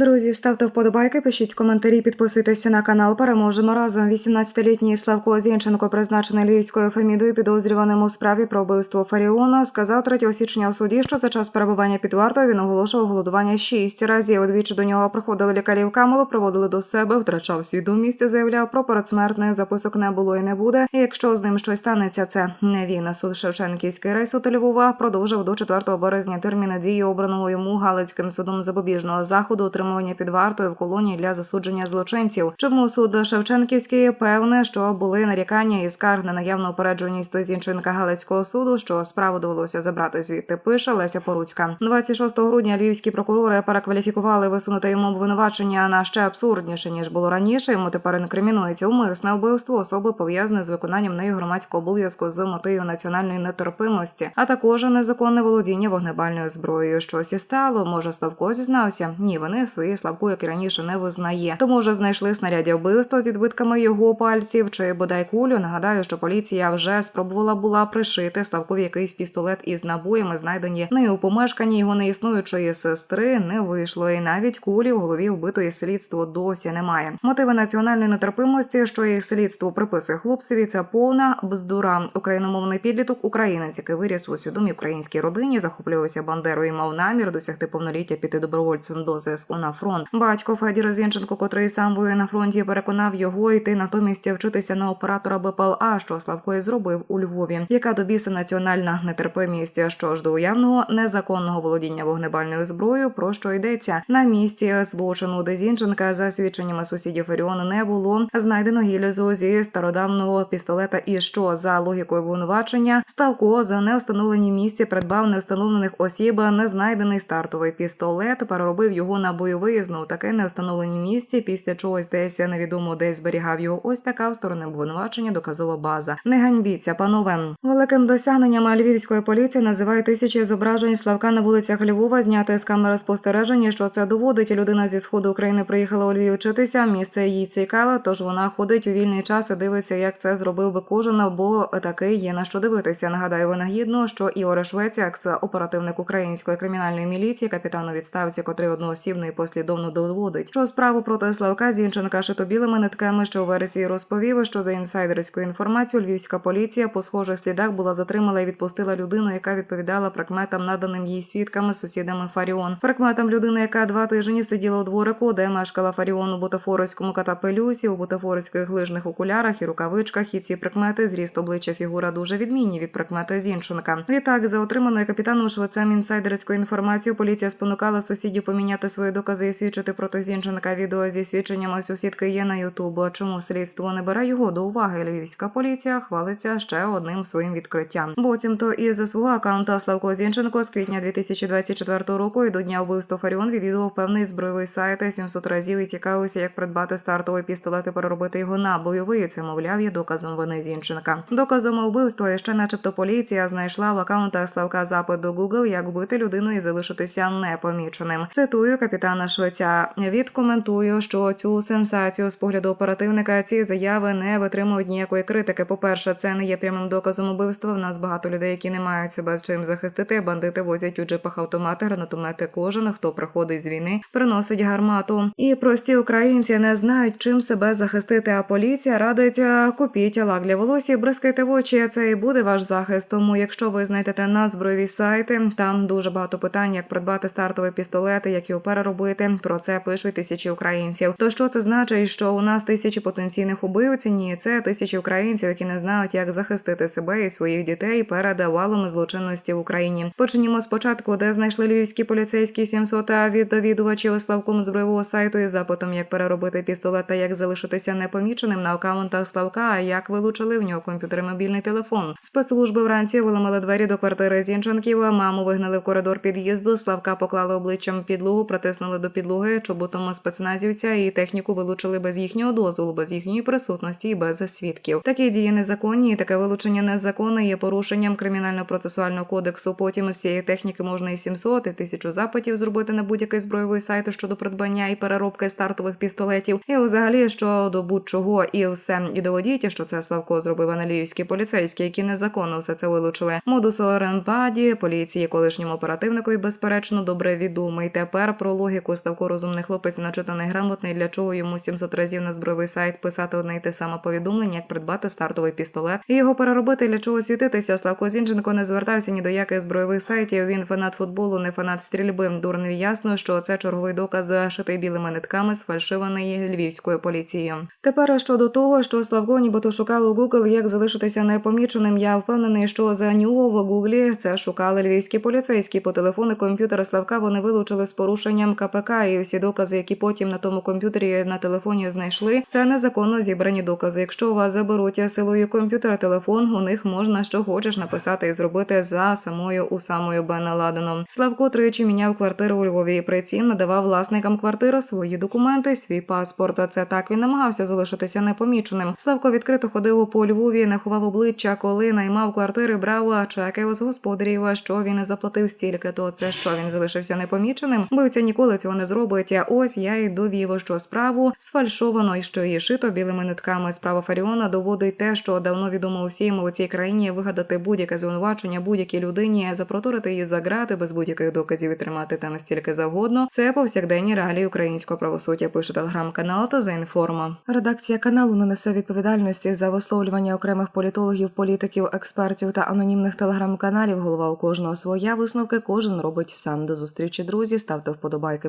Друзі, ставте вподобайки, пишіть коментарі, підписуйтеся на канал. Переможемо разом. 18-літній Славко Зінченко, призначений львівською фемідою, підозрюваним у справі про вбивство Фаріона, сказав 3 січня в суді, що за час перебування під вартою він оголошував голодування шість разів. Двічі до нього приходили лікарі в проводили до себе, втрачав свідомість, заявляв про передсмертних записок не було і не буде. І якщо з ним щось станеться, це не він. Суд Шевченківський рейс у Львова продовжив до 4 березня терміни дії обраного йому Галицьким судом запобіжного заходу утримування під вартою в колонії для засудження злочинців. Чому суд Шевченківський певне, що були нарікання і скарг на наявну упередженість до Зінченка Галицького суду, що справу довелося забрати звідти. Пише Леся Поруцька. 26 грудня львівські прокурори перекваліфікували висунуте йому обвинувачення на ще абсурдніше ніж було раніше. Йому тепер інкримінується умисне вбивство особи пов'язане з виконанням нею громадського обов'язку з мотивів національної нетерпимості, а також незаконне володіння вогнебальною зброєю. Щось і стало. Може, Славко зізнався. Ні, вони свої Славку, як і раніше, не визнає. Тому вже знайшли снаряддя вбивства з відбитками його пальців чи бодай кулю. Нагадаю, що поліція вже спробувала була пришити Славкові якийсь пістолет із набоями, знайдені не у помешканні його неіснуючої сестри. Не вийшло, і навіть кулі в голові вбитої слідство досі немає. Мотиви національної нетерпимості, що їх слідство приписує хлопцеві, це повна бздура. Україномовний підліток, українець, який виріс у свідомій українській родині, захоплювався бандерою і мав намір досягти повноліття піти добровольцем до ЗСУ на фронт. Батько Федір Зінченко, котрий сам воює на фронті, переконав його йти натомість вчитися на оператора БПЛА, що Славко і зробив у Львові. Яка до біса національна нетерпимість? Що ж до уявного незаконного володіння вогнебальною зброєю, про що йдеться на місці злочину, де Зінченка за свідченнями сусідів Феріону не було знайдено гільзу зі стародавного пістолета. І що за логікою обвинувачення Ставко за невстановлені місці придбав невстановлених осіб незнайдений стартовий пістолет, переробив його на бойовий знову таке невстановлені місці. Після чогось десь невідомо десь зберігав його. Ось така в сторони обвинувачення доказова база. Не ганьбіться, панове. Великим досягненням львівської поліції називають тисячі зображень Славка на вулицях Львова, зняти з камери спостереження. Що це доводить? Людина зі сходу України приїхала у Львів вчитися. Місце їй цікаве, тож вона ходить у вільний час і дивиться, як це зробив би кожен, бо таки є на що дивитися. Нагадаю, винагідно, що Ігор Швеця, екс-оперативник української кримінальної міліції, капітан у відставці, котрий одноосібно і послідовно доводить, що справу проти Славка Зінченка шито білими нитками, що у вересії розповів, що за інсайдерською інформацією львівська поліція по схожих слідах була затримала і відпустила людину, яка відповідала прикметам, наданим їй свідками сусідами Фаріон. Прикметам людини, яка два тижні сиділа у дворику, де мешкала Фаріон у бутафорському катапелюсі, у бутафорських лижних окулярах і рукавичках. І ці прикмети зріст обличчя фігура дуже відмінні від прикмети Зінченка. Відтак, за отриманою капітаном Швецем інсайдерською інформацією, поліція спонукала сусідів поміняти свої докази і свідчити проти Зінченка. Відео зі свідченнями сусідки є на Ютубу. Чому слідство не бере його до уваги? Львівська поліція хвалиться ще одним своїм відкриттям. Буцімто із свого акаунта Славко Зінченко з квітня 2024 року і до дня вбивства Фаріон відвідував певний збройовий сайт 700 разів і цікавився, як придбати стартовий пістолет і переробити його на бойовий. Це мовляв є доказом вини Зінченка. Доказом вбивства ще, начебто, поліція знайшла в акаунтах Славка запит до Google, як вбити людину і залишитися непоміченим. Цитую капітана Швеця. Відкоментую, що цю сенсацію з погляду оперативника ці заяви не витримують ніякої критики. По перше, це не є прямим доказом убивства. В нас багато людей, які не мають себе з чим захистити. Бандити возять у джипах автомати, гранатомети. Кожен, хто приходить з війни, приносить гармату. І прості українці не знають, чим себе захистити. А поліція радить купіть лак для волосся, бризкайте в очі. Це і буде ваш захист. Тому, якщо ви знайдете на збройові сайти, там дуже багато питань, як придбати стартові пістолети, як його переробити. Про це пишуть тисячі українців. То що це значить, що у нас тисячі потенційних убивць? Ні, це тисячі українців, які не знають, як захистити себе і своїх дітей перед валом злочинності в Україні. Почнімо спочатку, де знайшли львівські поліцейські 700 відвідувачів Славком збройового сайту із запитом, як переробити пістолет та як залишитися непоміченим на акаунтах Славка. А як вилучили в нього комп'ютер і мобільний телефон. Спецслужби вранці виламали двері до квартири Зінченків. Маму вигнали в коридор під'їзду. Славка поклали обличчям підлогу, притиснули до підлоги чоботом спецназівця і техніку вилучили без їхнього дозволу, без їхньої присутності і без свідків. Такі дії незаконні, і таке вилучення незаконне є порушенням кримінально-процесуального кодексу. Потім з цієї техніки можна і 700, і тисячу запитів зробити на будь-який збройовий сайт щодо придбання і переробки стартових пістолетів. І взагалі щодо будь-чого, і все і доводіть, що це Славко зробив на львівські поліцейські, які незаконно все це вилучили. Модус оренваді поліції, колишньому оперативнику, і безперечно добре відомий. Тепер про логіку думку, розумний хлопець, начитаний грамотний. Для чого йому 700 разів на збройний сайт писати одне й те саме повідомлення, як придбати стартовий пістолет і його переробити для чого світитися. Славко Зінченко не звертався ні до яких збройових сайтів. Він фанат футболу, не фанат стрільби. Дурневі ясно, що це черговий доказ зашитий білими нитками сфальшованої львівською поліцією. Тепер щодо того, що Славко нібито шукав у Google, як залишитися непоміченим. Я впевнений, що за нього в Гуглі це шукали львівські поліцейські по телефону комп'ютера Славка. Вони вилучили з порушенням КПК, і всі докази, які потім на тому комп'ютері на телефоні знайшли, це незаконно зібрані докази. Якщо у вас заберуть силою комп'ютера телефон, у них можна що хочеш написати і зробити за самою у самою Бен Ладеном. Славко тричі міняв квартиру у Львові і при цім надавав власникам квартири свої документи, свій паспорт. А це так він намагався залишитися непоміченим. Славко відкрито ходив по Львові, не ховав обличчя, коли наймав квартири, брав чеки з господарів. Що він заплатив стільки, то це що він залишився непоміченим. Бивця ніколи цього не зробить. Ось я й довів, що справу сфальшовано і що її шито білими нитками. Справа Фаріона доводить те, що давно відомо усім у цій країні вигадати будь-яке звинувачення будь-якій людині, запроторити її за грати без будь-яких доказів і тримати там стільки завгодно. Це повсякденні реалії українського правосуддя. Пише телеграм-канал та за інформа. Редакція каналу не несе відповідальності за висловлювання окремих політологів, політиків, експертів та анонімних телеграм-каналів. Голова у кожного своя висновки. Кожен робить сам до зустрічі. Друзі, ставте вподобайки,